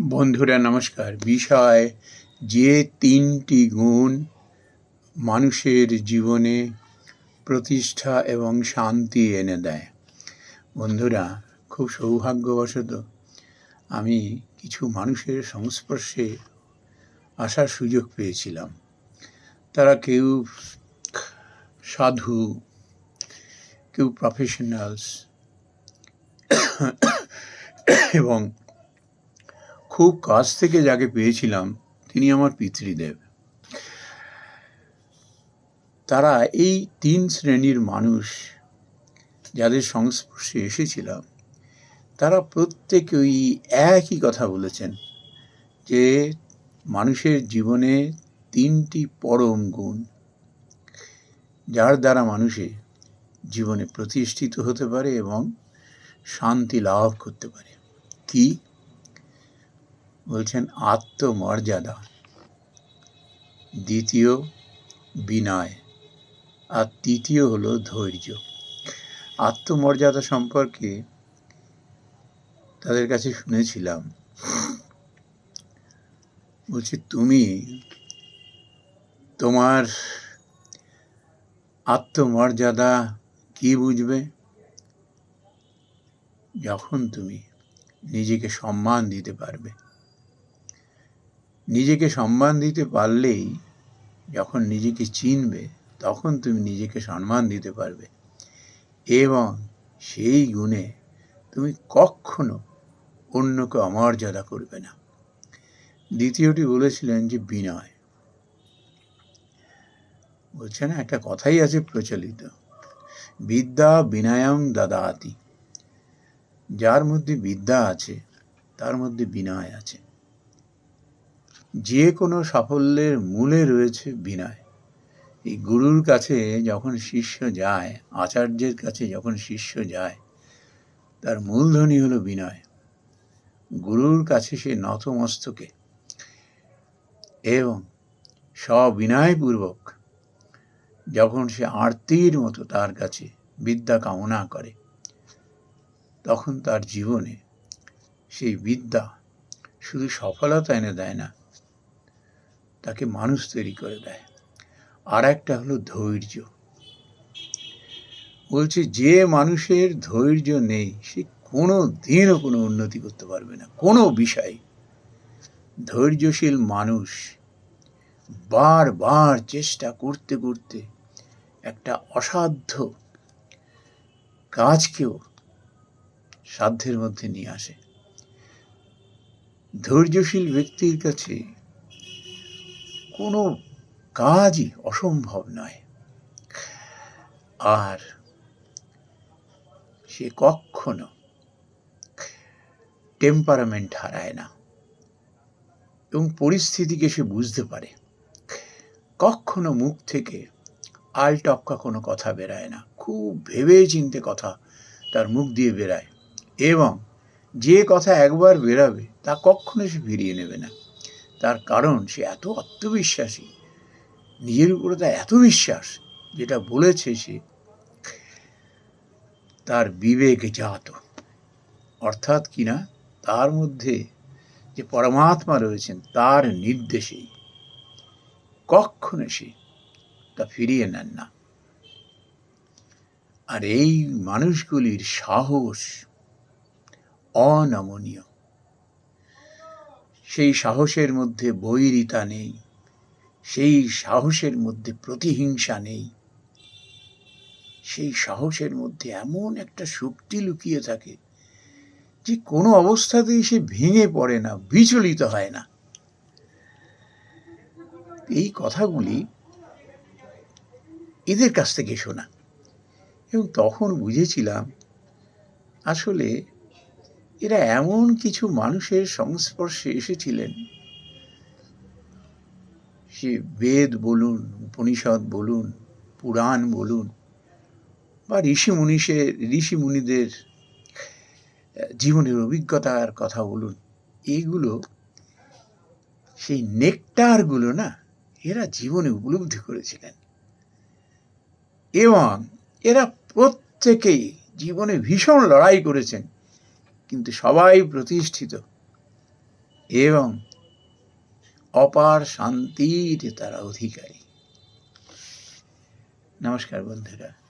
বন্ধুরা, নমস্কার। বিষয় যে তিনটি গুণ মানুষের জীবনে প্রতিষ্ঠা এবং শান্তি এনে দেয়। বন্ধুরা, খুব সৌভাগ্যবশত আমি কিছু মানুষের সংস্পর্শে আসার সুযোগ পেয়েছিলাম। তারা কেউ সাধু, কেউ প্রফেশনালস এবং খুব কাছ থেকে যাকে পেয়েছিলাম, তিনি আমার পিতৃদেব। তারা এই তিন শ্রেণির মানুষ যাদের সংস্পর্শে এসেছিলাম, তারা প্রত্যেকেই একই কথা বলেছেন যে মানুষের জীবনে তিনটি পরম গুণ, যার দ্বারা মানুষে জীবনে প্রতিষ্ঠিত হতে পারে এবং শান্তি লাভ করতে পারে। কি? বলছেন আত্মমর্যাদা। দ্বিতীয়, বিনয়। আর তৃতীয় হলো ধৈর্য। আত্মমর্যাদা সম্পর্কে তাদের কাছে শুনেছিলাম। বলছি, তুমি তোমার আত্মমর্যাদা কি বুঝবে? যখন তুমি নিজেকে সম্মান দিতে পারবে। নিজেকে সম্মান দিতে পারলেই যখন নিজেকে চিনবে, তখন তুমি নিজেকে সম্মান দিতে পারবে। এবং সেই গুণে তুমি কখনো অন্যকে অমর্যাদা করবে না। দ্বিতীয়টি বলেছিলেন যে বিনয়। বলছে না, একটা কথাই আছে প্রচলিত। বিদ্যা বিনয়ম দাদাতি। যার মধ্যে বিদ্যা আছে, তার মধ্যে বিনয় আছে। যে কোনো সাফল্যের মূলে রয়েছে বিনয়। এই গুরুর কাছে যখন শিষ্য যায়, আচার্যের কাছে যখন শিষ্য যায়, তার মূলধনই হলো বিনয়। গুরুর কাছে সে নতমস্তকে এবং সবিনয়পূর্বক যখন সে আরতির মতো তার কাছে বিদ্যা কামনা করে, তখন তার জীবনে সেই বিদ্যা শুধু সফলতা এনে দেয় না তাকে মানুষ তৈরি করে দেয়। আর একটা হলো ধৈর্য। বলছে, যে মানুষের ধৈর্য নেই, সে কোনো দিনও কোনো উন্নতি করতে পারবে না, কোনো বিষয়। ধৈর্যশীল মানুষ বারবার চেষ্টা করতে করতে একটা অসাধ্য কাজকেও সাধ্যের মধ্যে নিয়ে আসে। ধৈর্যশীল ব্যক্তির কাছে কোনো কাজই অসম্ভব নয়। আর সে কখনো টেম্পারামেন্ট হারায় না এবং পরিস্থিতিকে সে বুঝতে পারে। কখনো মুখ থেকে আলটপকা কোনো কথা বেরায় না, খুব ভেবে চিনতে কথা তার মুখ দিয়ে বেরায় এবং যে কথা একবার বেরাবে তা কখনো সে ফিরিয়ে নেবে না। তার কারণ সে এত আত্মবিশ্বাসী। নিজের উপরে তার এত বিশ্বাস, যেটা বলেছে সে, তার বিবেক জাত। অর্থাৎ কিনা তার মধ্যে যে পরমাত্মা রয়েছেন, তার নির্দেশেই। কখনো সে তা ফিরিয়ে নেন না। আর এই মানুষগুলির সাহস অনমনীয়। সেই সাহসের মধ্যে বৈরিতা নেই, সেই সাহসের মধ্যে প্রতিহিংসা নেই। সেই সাহসের মধ্যে এমন একটা শক্তি লুকিয়ে থাকে যে কোনো অবস্থাতেই সে ভেঙে পড়ে না, বিচলিত হয় না। এই কথাগুলি এদের কাছ থেকে শোনা। এবং তখন বুঝেছিলাম আসলে এরা এমন কিছু মানুষের সংস্পর্শে এসেছিলেন। সে বেদ বলুন, উপনিষদ বলুন, পুরাণ বলুন, বা ঋষি মুনিষের ঋষি মুনিদের জীবনের অভিজ্ঞতার কথা বলুন এইগুলো সেই নেকটারগুলো না, এরা জীবনে উপলব্ধি করেছিলেন। এবং এরা প্রত্যেকেই জীবনে ভীষণ লড়াই করেছেন। কিন্তু সবাই প্রতিষ্ঠিত। এবং অপার শান্তির তারা অধিকারী। নমস্কার বন্ধুরা।